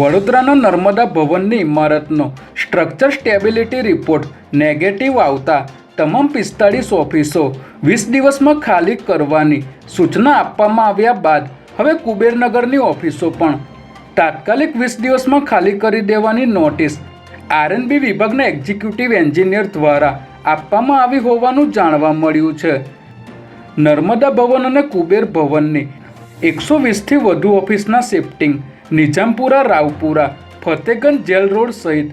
વડોદરાના નર્મદા ભવનની ઇમારતનો સ્ટ્રક્ચર સ્ટેબિલિટી રિપોર્ટ નેગેટિવ આવતા તમામ પિસ્તાળીસ ઓફિસો વીસ દિવસમાં ખાલી કરવાની સૂચના આપવામાં આવ્યા બાદ હવે કુબેરનગરની ઓફિસો પણ તાત્કાલિક વીસ દિવસમાં ખાલી કરી દેવાની નોટિસ આરએનબી વિભાગના એક્ઝિક્યુટિવ એન્જિનિયર દ્વારા આપવામાં આવી હોવાનું જાણવા મળ્યું છે. નર્મદા ભવન અને કુબેર ભવનની એકસો વીસથી વધુ ઓફિસના shifting Nizampura, Raopura, Fatehgunj jail road સહિત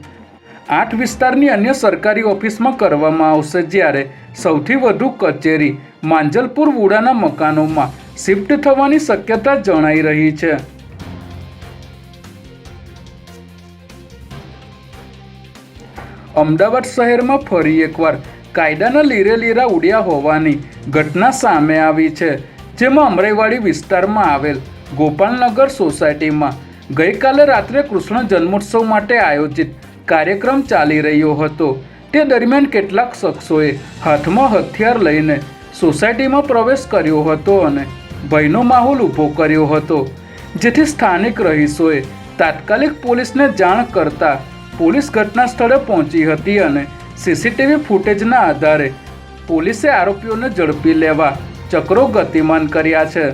આઠ વિસ્તારની અન્ય સરકારી ઓફિસમાં કરવામાં આવશે જ્યારે સૌથી વધુ કચેરી માંજલપુર વુડાના મકાનોમાં શિફ્ટ થવાની શક્યતા જણાઈ રહી છે. અમદાવાદ શહેરમાં ફરી એકવાર કાયદાના લીરે લીરા ઉડ્યા હોવાની ઘટના સામે આવી છે, જેમાં અમરેવાડી વિસ્તારમાં આવેલ ગોપાલનગર સોસાયટીમાં ગઈકાલે રાત્રે કૃષ્ણ જન્મોત્સવ માટે આયોજિત કાર્યક્રમ ચાલી રહ્યો હતો. તે દરમિયાન કેટલાક શખ્સોએ હાથમાં હથિયાર લઈને સોસાયટીમાં પ્રવેશ કર્યો હતો અને ભયનો માહોલ ઊભો કર્યો હતો. જેથી સ્થાનિક રહીશોએ તાત્કાલિક પોલીસને જાણ કરતા પોલીસ ઘટના સ્થળે પહોંચી હતી અને સીસીટીવી ફૂટેજના આધારે પોલીસે આરોપીઓને ઝડપી લેવા ચક્રો ગતિમાન કર્યા છે.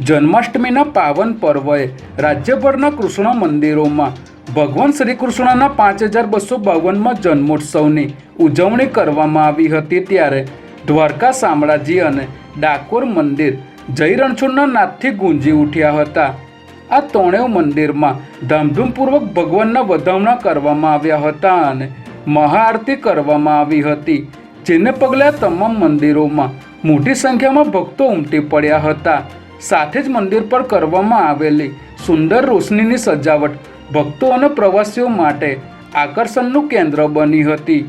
જન્માષ્ટમીના પાવન પર્વએ રાજ્યભરના કૃષ્ણ મંદિરોમાં ભગવાન શ્રી કૃષ્ણના પાંચ હજાર બસો બાવનમાં જન્મોત્સવની ઉજવણી કરવામાં આવી હતી ત્યારે દ્વારકા શામળાજી અને ડાકોર મંદિર જય રણછોડના નાદથી ગુંજી ઉઠ્યા હતા. આ ત્રણેય મંદિરમાં ધામધૂમપૂર્વક ભગવાનના વધામણા કરવામાં આવ્યા હતા અને મહાઆરતી કરવામાં આવી હતી, જેને પગલે તમામ મંદિરોમાં મોટી સંખ્યામાં ભક્તો ઉમટી પડ્યા હતા. સાથે જ મંદિર પર કરવામાં આવેલી સુંદર રોશનીની સજાવટ ભક્તો અને પ્રવાસીઓ માટે આકર્ષણનું કેન્દ્ર બની હતી.